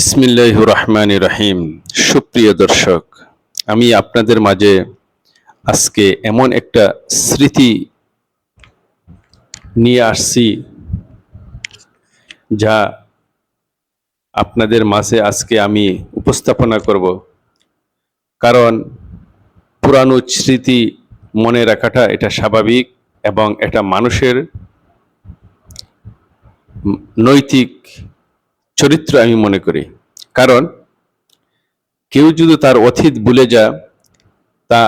বিসমিল্লাহ রহমান রহিম। সুপ্রিয় দর্শক, আমি আপনাদের মাঝে আজকে এমন একটা স্মৃতি নিয়ে আসছি যা আপনাদের মাঝে আজকে আমি উপস্থাপনা করব। কারণ পুরানো স্মৃতি মনে রাখাটা এটা স্বাভাবিক এবং এটা মানুষের নৈতিক চরিত্র আমি মনে করি। কারণ কেউ যদি তার অতীত ভুলে যা তা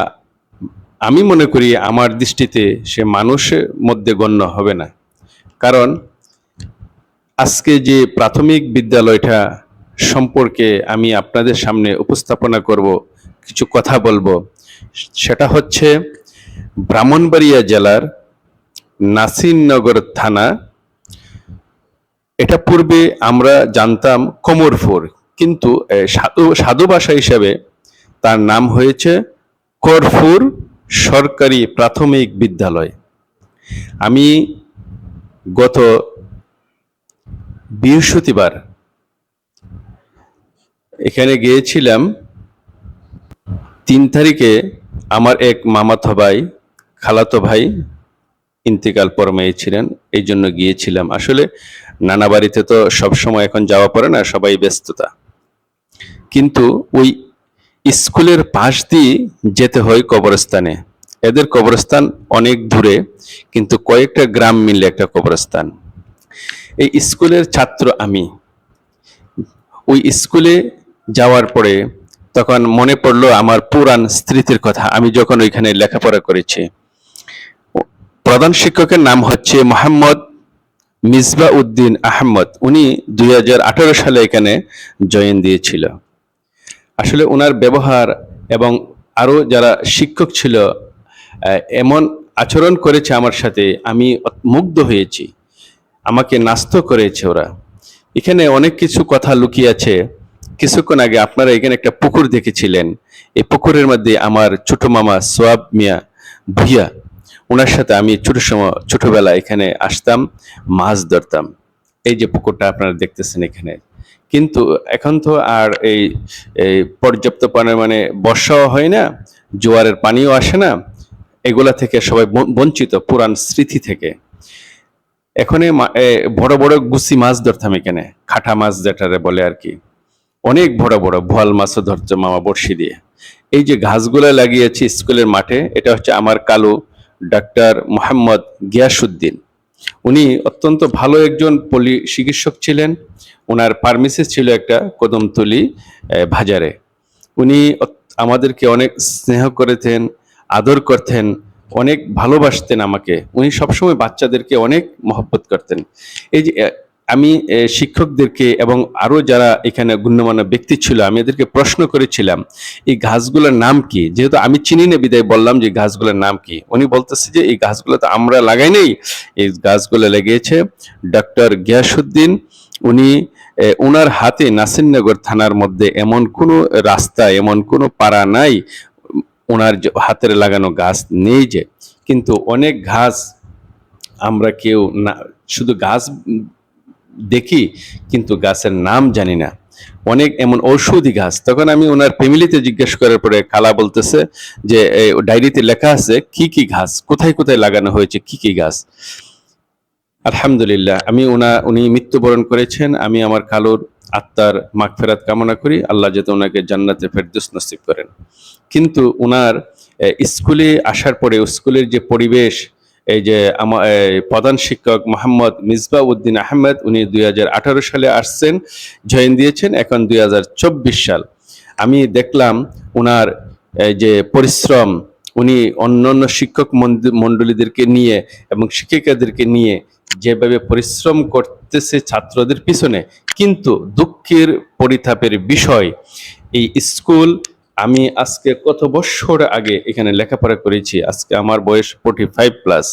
আমি মনে করি আমার দৃষ্টিতে সে মানুষের মধ্যে গণ্য হবে না। কারণ আজকে যে প্রাথমিক বিদ্যালয়টা সম্পর্কে আমি আপনাদের সামনে উপস্থাপনা করব, কিছু কথা বলব, সেটা হচ্ছে ব্রাহ্মণবাড়িয়া জেলার নাসিরনগর থানা এটা পূর্বে আমরা জানতাম কোমরপুর কিন্তু সাধু সাধু ভাষা হিসাবে তার নাম হয়েছে করফুর সরকারি প্রাথমিক বিদ্যালয়। আমি গত বৃহস্পতিবার এখানে গিয়েছিলাম। তিন তারিখে আমার এক মামাতো ভাই, খালাতো ভাই ইন্তেকাল পরমাই ছিলেন, এই জন্য গিয়েছিলাম। আসলে নানা বাড়িতে তো সব সময় এখন যাওয়া পড়ে না, সবাই ব্যস্ততা। কিন্তু ওই স্কুলের পাশ দিয়ে যেতে হয় কবরস্থানে। এদের কবরস্থান অনেক দূরে, কিন্তু কয়েকটা গ্রাম মিলে একটা কবরস্থান। এই স্কুলের ছাত্র আমি। ওই স্কুলে যাওয়ার পরে তখন মনে পড়ল আমার পুরান স্মৃতির কথা, আমি যখন ওইখানে লেখাপড়া করেছি। প্রধান শিক্ষকের নাম হচ্ছে মোহাম্মদ মিসবা উদ্দিন আহমদ, উনি দুই হাজার আঠারো সালে এখানে জয়েন দিয়েছিল। আসলে ওনার ব্যবহার এবং আরও যারা শিক্ষক ছিল এমন আচরণ করেছে আমার সাথে, আমি মুগ্ধ হয়েছি। আমাকে নাস্ত করেছে ওরা। এখানে অনেক কিছু কথা লুকিয়ে আছে। কিছুক্ষণ আগে আপনারা এখানে একটা পুকুর দেখেছিলেন। এই পুকুরের মধ্যে আমার ছোট মামা সোয়াব মিয়া ভুইয়া ওনার সাথে আমি ছোট সময় ছোটবেলা এখানে আসতাম, মাছ ধরতাম। এই যে পুকুরটা আপনারা দেখতেছেন এখানে। কিন্তু এখন তো আর এই পর্যাপ্ত পরিমাণে বর্ষাও হয় না, জোয়ারের পানিও আসে না, এগুলা থেকে সবাই বঞ্চিত পুরান স্মৃতি থেকে। এখানে বড় বড় গুছি মাছ ধরতাম এখানে, খাটা মাছ যেটারে বলে আর কি। অনেক বড় বড় ভোয়াল মাছও ধরতো মামা বড়শি দিয়ে। এই যে ঘাসগুলো লাগিয়েছি স্কুলের মাঠে, এটা হচ্ছে আমার কালু ডাক্তার মোহাম্মদ গিয়াসুদ্দিন উনি অত্যন্ত ভালো একজন পলি চিকিৎসক ছিলেন। ওনার ফার্মেসি ছিল একটা কদমতলি বাজারে। উনি আমাদেরকে অনেক স্নেহ করেছেন আদর করতেন, অনেক ভালোবাসতেন আমাকে। উনি সবসময় বাচ্চাদেরকে অনেক মহব্বত করতেন। এই যে আমি শিক্ষকদেরকে এবং আরও যারা এখানে গণ্যমান্য ব্যক্তি ছিল, আমি এদেরকে প্রশ্ন করেছিলাম, এই ঘাসগুলোর নাম কি? যেহেতু আমি চিনি না, বিদায় বললাম যে ঘাসগুলোর নাম কি? উনি বলতেছে যে, এই ঘাসগুলো তো আমরা লাগাই নেই। এই গাছগুলো লেগেছে ডক্টর গিয়াসুদ্দিন উনি ওনার হাতে নাসিরনগর থানার মধ্যে এমন কোনো রাস্তা, এমন কোনো পাড়া নাই ওনার হাতের লাগানো গাছ নেই যে। কিন্তু অনেক ঘাস আমরা কেউ না, শুধু গাছ দেখি, কিন্তু গাছের নাম জানি না। অনেক এমন ঔষধি গাছ। তখন আমি ওনার ফ্যামিলিতে জিজ্ঞেস করার পরে কালা বলতেছে যে ডায়েরিতে লেখা আছে কি কি ঘাস কোথায় কোথায় লাগানো হয়েছে কি কি গাছ? আলহামদুলিল্লাহ, আমি ওনা, উনি মৃত্যুবরণ করেছেন। আমি আমার কালোর আত্মার মাগফেরাত কামনা করি। আল্লাহ যাতে ওনাকে জান্নাতে ফেরদৌস নসিব করেন। কিন্তু ওনার স্কুলে আসার পরে, স্কুলের যে পরিবেশ এই যে আমার প্রধান শিক্ষক মোহাম্মদ মিসবা উদ্দিন আহমেদ, উনি দুই হাজার আঠারো সালে আসছেন, জয়েন দিয়েছেন, এখন দুই হাজার চব্বিশ সাল। আমি দেখলাম ওনার যে পরিশ্রম, উনি অন্যান্য শিক্ষক মণ্ডলীদেরকে নিয়ে এবং শিক্ষিকাদেরকে নিয়ে যেভাবে পরিশ্রম করতেছে ছাত্রদের পিছনে, কিন্তু দুঃখের পরিতাপের বিষয়, এই স্কুল আমি আজকে কত বছর আগে এখানে লেখাপড়া করেছি? আজকে আমার বয়স ফোর্টি ফাইভ প্লাস